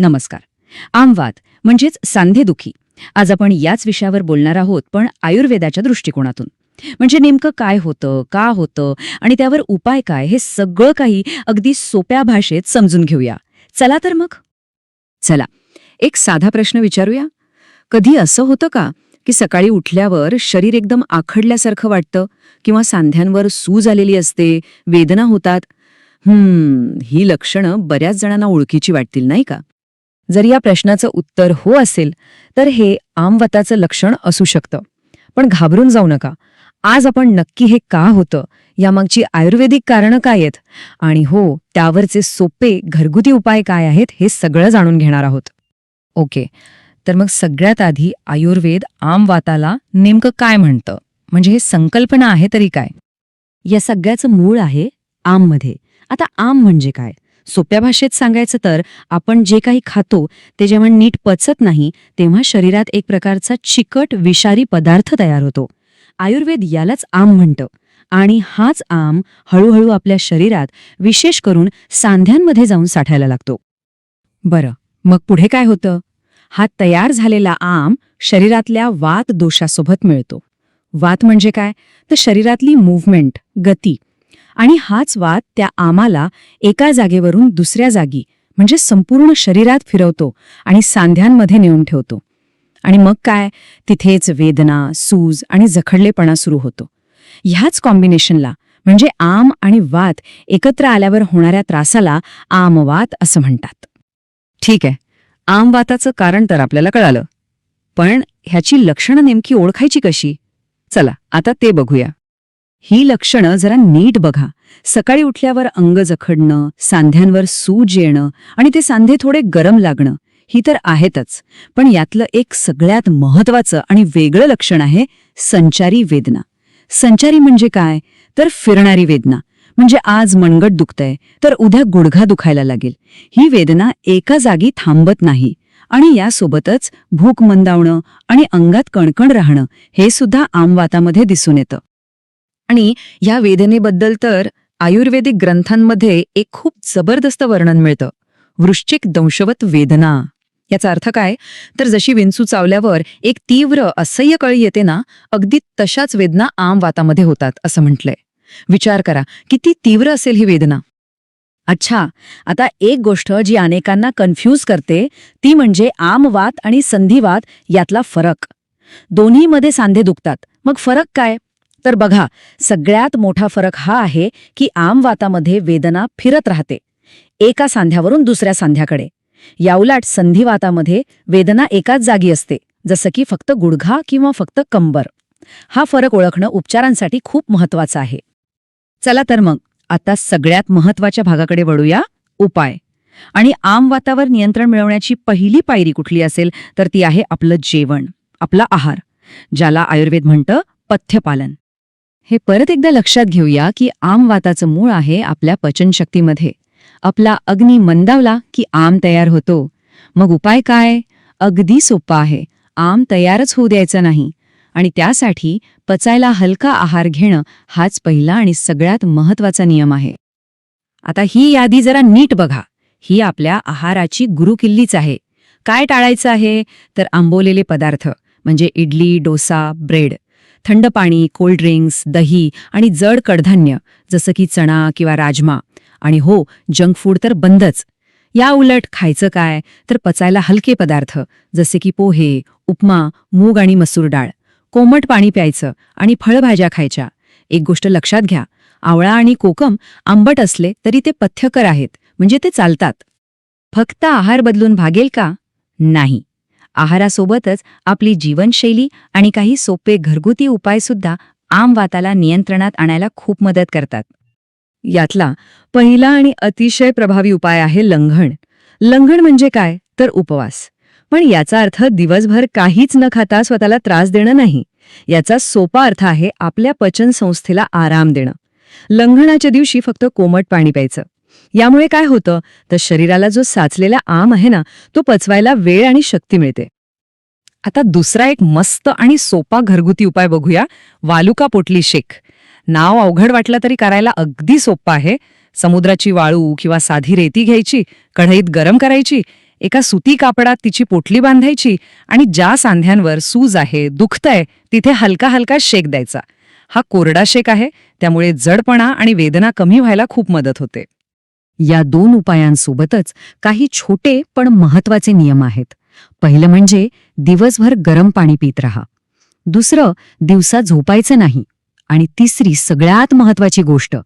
नमस्कार. आमवात म्हणजेच सांधेदुखी. आज आपण याच विषयावर बोलणार आहोत पण आयुर्वेदाच्या दृष्टिकोनातून. म्हणजे नेमकं काय होतं का होतं आणि त्यावर उपाय काय हे सगळं काही अगदी सोप्या भाषेत समजून घेऊया. चला तर मग. चला. एक साधा प्रश्न विचारूया. कधी असं होतं का की सकाळी उठल्यावर शरीर एकदम आखडल्यासारखं वाटतं किंवा सांध्यांवर सूज आलेली असते वेदना होतात? हम्म ही लक्षणं बऱ्याच जणांना ओळखीची वाटतील नाही का? जर या प्रश्नाचं उत्तर हो असेल तर हे आमवताचं लक्षण असू शकतं. पण घाबरून जाऊ नका. आज आपण नक्की हे का होतं? यामागची आयुर्वेदिक कारणं काय आहेत? आणि हो त्यावरचे सोपे घरगुती उपाय काय आहेत हे सगळं जाणून घेणार आहोत. ओके. तर मग सगळ्यात आधी आयुर्वेद आमवाताला नेमकं काय म्हणतं? म्हणजे हे संकल्पना आहे तरी काय? या सगळ्याचं मूळ आहे आममध्ये. आता आम म्हणजे काय? सोप्या भाषेत सांगायचं तर आपण जे काही खातो ते जेव्हा नीट पचत नाही तेव्हा शरीरात एक प्रकारचा चिकट विषारी पदार्थ तयार होतो. आयुर्वेद यालाच आम म्हणतं. आणि हाच आम हळूहळू आपल्या शरीरात विशेष करून सांध्यांमध्ये जाऊन साठायला लागतो. बरं मग पुढे काय होतं? हा तयार झालेला आम शरीरातल्या वात दोषासोबत मिळतो. वात म्हणजे काय? तर शरीरातली मूव्हमेंट गती. आणि हाच वाद त्या आमाला एका जागेवरून दुसऱ्या जागी म्हणजे संपूर्ण शरीरात फिरवतो आणि सांध्यांमध्ये नेऊन ठेवतो. आणि मग काय? तिथेच वेदना सूज आणि जखडलेपणा सुरू होतो. ह्याच कॉम्बिनेशनला म्हणजे आम आणि वात एकत्र आल्यावर होणाऱ्या त्रासाला आमवात असं म्हणतात. ठीक आहे. आमवाताचं कारण तर आपल्याला कळालं. पण ह्याची लक्षणं नेमकी ओळखायची कशी? चला आता ते बघूया. ही लक्षणं जरा नीट बघा. सकाळी उठल्यावर अंग जखडणं सांध्यांवर सूज येणं आणि ते सांधे थोडे गरम लागणं ही तर आहेतच. पण यातलं एक सगळ्यात महत्वाचं आणि वेगळं लक्षण आहे संचारी वेदना. संचारी म्हणजे काय? तर फिरणारी वेदना. म्हणजे आज मनगट दुखतंय तर उद्या गुडघा दुखायला लागेल. ही वेदना एका जागी थांबत नाही आणि यासोबतच भूक मंदावणं आणि अंगात कणकण राहणं हे सुद्धा आमवातामध्ये दिसून येतं. आणि या वेदनेबद्दल तर आयुर्वेदिक ग्रंथांमध्ये एक खूप जबरदस्त वर्णन मिळतं. वृश्चिक दंशवत वेदना. याचा अर्थ काय? तर जशी विंचू चावल्यावर एक तीव्र असह्य कळी येते ना अगदी तशाच वेदना आम वातामध्ये होतात असं म्हटलंय. विचार करा किती तीव्र असेल ही वेदना? अच्छा आता एक गोष्ट जी अनेकांना कन्फ्यूज करते ती म्हणजे आमवात आणि संधिवात यातला फरक. दोन्हीमध्ये सांधे दुखतात. मग फरक काय? तर बघा सगळ्यात मोठा फरक हा आहे की आमवातामध्ये वेदना फिरत राहते. एका सांध्यावरून दुसऱ्या सांध्याकडे. याउलाट संधिवातामध्ये वेदना एकाच जागी असते जसं की फक्त गुडघा किंवा फक्त कंबर. हा फरक ओळखणं उपचारांसाठी खूप महत्वाचं आहे. चला तर मग आता सगळ्यात महत्त्वाच्या भागाकडे वळूया. उपाय. आणि आमवातावर नियंत्रण मिळवण्याची पहिली पायरी कुठली असेल तर ती आहे आपलं जेवण आपला आहार ज्याला आयुर्वेद म्हणतं पथ्यपालन. हे परत एकदा लक्षात घेऊया की आमवाताचं मूळ आहे आपल्या पचनशक्तीमध्ये. आपला अग्नी मंदावला की आम तयार होतो. मग उपाय काय? अगदी सोपा आहे. आम तयारच होऊ द्यायचा नाही. आणि त्यासाठी पचायला हलका आहार घेणं हाच पहिला आणि सगळ्यात महत्त्वाचा नियम आहे. आता ही यादी जरा नीट बघा. ही आपल्या आहाराची गुरुकिल्लीच आहे. काय टाळायचं आहे? तर आंबोलेले पदार्थ म्हणजे इडली डोसा ब्रेड. थंड पाणी कोल्ड ड्रिंक्स दही आणि जड कडधान्य जसं की चणा किंवा राजमा. आणि हो जंक फूड तर बंदच. या उलट खायचं काय? तर पचायला हलके पदार्थ जसे की पोहे उपमा मूग आणि मसूर डाळ. कोमट पाणी प्यायचं आणि फळभाज्या खायच्या. एक गोष्ट लक्षात घ्या आवळा आणि कोकम आंबट असले तरी ते पथ्यकर आहेत म्हणजे ते चालतात. फक्त आहार बदलून भागेल का? नाही. आहारासोबतच आपली जीवनशैली आणि काही सोपे घरगुती उपायसुद्धा आमवाताला नियंत्रणात आणायला खूप मदत करतात. यातला पहिला आणि अतिशय प्रभावी उपाय आहे लंघण लंघण म्हणजे काय? तर उपवास. पण याचा अर्थ दिवसभर काहीच न खाता स्वतःला त्रास देणं नाही. याचा सोपा अर्थ आहे आपल्या पचन संस्थेला आराम देणं. लंघणाच्या दिवशी फक्त कोमट पाणी प्यायचं. यामुळे काय होतं? तर शरीराला जो साचलेला आम आहे ना तो पचवायला वेळ आणि शक्ती मिळते. आता दुसरा एक मस्त आणि सोपा घरगुती उपाय बघूया. वालुका पोटली शेक. नाव अवघड वाटलं तरी करायला अगदी सोपं आहे. समुद्राची वाळू किंवा साधी रेती घ्यायची कढईत गरम करायची एका सुती कापडात तिची पोटली बांधायची आणि ज्या सांध्यांवर सूज आहे दुखतंय तिथे हलका हलका शेक द्यायचा. हा कोरडा शेक आहे त्यामुळे जडपणा आणि वेदना कमी व्हायला खूप मदत होते. या दोन उपायांसोबतच काही छोटे पण महत्त्वाचे नियम आहेत. पहिलं म्हणजे दिवसभर गरम पाणी पित राहा. दुसरं दिवसा झोपायचं नाही. आणि तिसरी सगळ्यात महत्वाची गोष्ट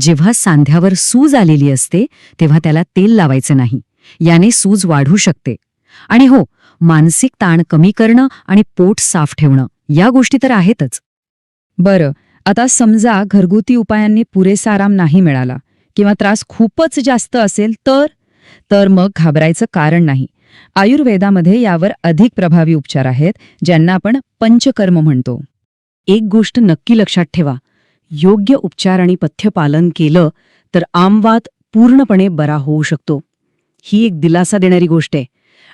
जेव्हा सांध्यावर सूज आलेली असते तेव्हा त्याला तेल लावायचं नाही. याने सूज वाढू शकते. आणि हो मानसिक ताण कमी करणं आणि पोट साफ ठेवणं या गोष्टी तर आहेतच. बरं आता समजा घरगुती उपायांनी पुरेसा आराम नाही मिळाला. किंवा त्रास खूपच जास्त असेल तर तर मग घाबरायचं कारण नाही. आयुर्वेदामध्ये यावर अधिक प्रभावी उपचार आहेत ज्यांना आपण पंचकर्म म्हणतो. एक गोष्ट नक्की लक्षात ठेवा. योग्य उपचार आणि पथ्यपालन केलं तर आमवात पूर्णपणे बरा होऊ शकतो. ही एक दिलासा देणारी गोष्ट आहे.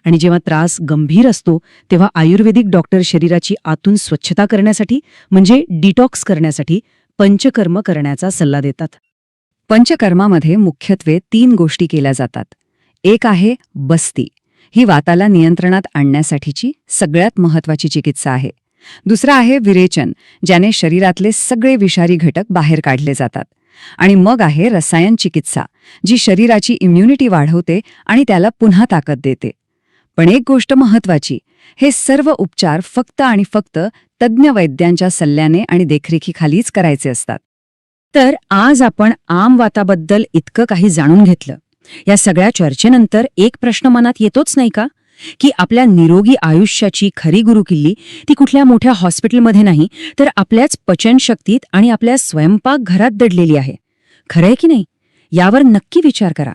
आणि जेव्हा त्रास गंभीर असतो तेव्हा आयुर्वेदिक डॉक्टर शरीराची आतून स्वच्छता करण्यासाठी म्हणजे डिटॉक्स करण्यासाठी पंचकर्म करण्याचा सल्ला देतात. पंचकर्मामध्ये मुख्यत्वे तीन गोष्टी केल्या जातात. एक आहे बस्ती. ही वाताला नियंत्रणात आणण्यासाठीची सगळ्यात महत्वाची चिकित्सा आहे. दुसरा आहे विरेचन ज्याने शरीरातले सगळे विषारी घटक बाहेर काढले जातात. आणि मग आहे रसायन चिकित्सा जी शरीराची इम्युनिटी वाढवते आणि त्याला पुन्हा ताकद देते. पण एक गोष्ट महत्वाची हे सर्व उपचार फक्त आणि फक्त तज्ज्ञ वैद्यांच्या सल्ल्याने आणि देखरेखीखालीच करायचे असतात. तर आज आपण आम वाताबद्दल इतकं काही जाणून घेतलं. या सगळ्या चर्चेनंतर एक प्रश्न मनात येतोच नाही का? की आपल्या निरोगी आयुष्याची खरी गुरुकिल्ली ती कुठल्या मोठ्या हॉस्पिटलमध्ये नाही तर आपल्याच पचनशक्तीत आणि आपल्या स्वयंपाक घरात दडलेली आहे. खरंय की नाही? यावर नक्की विचार करा.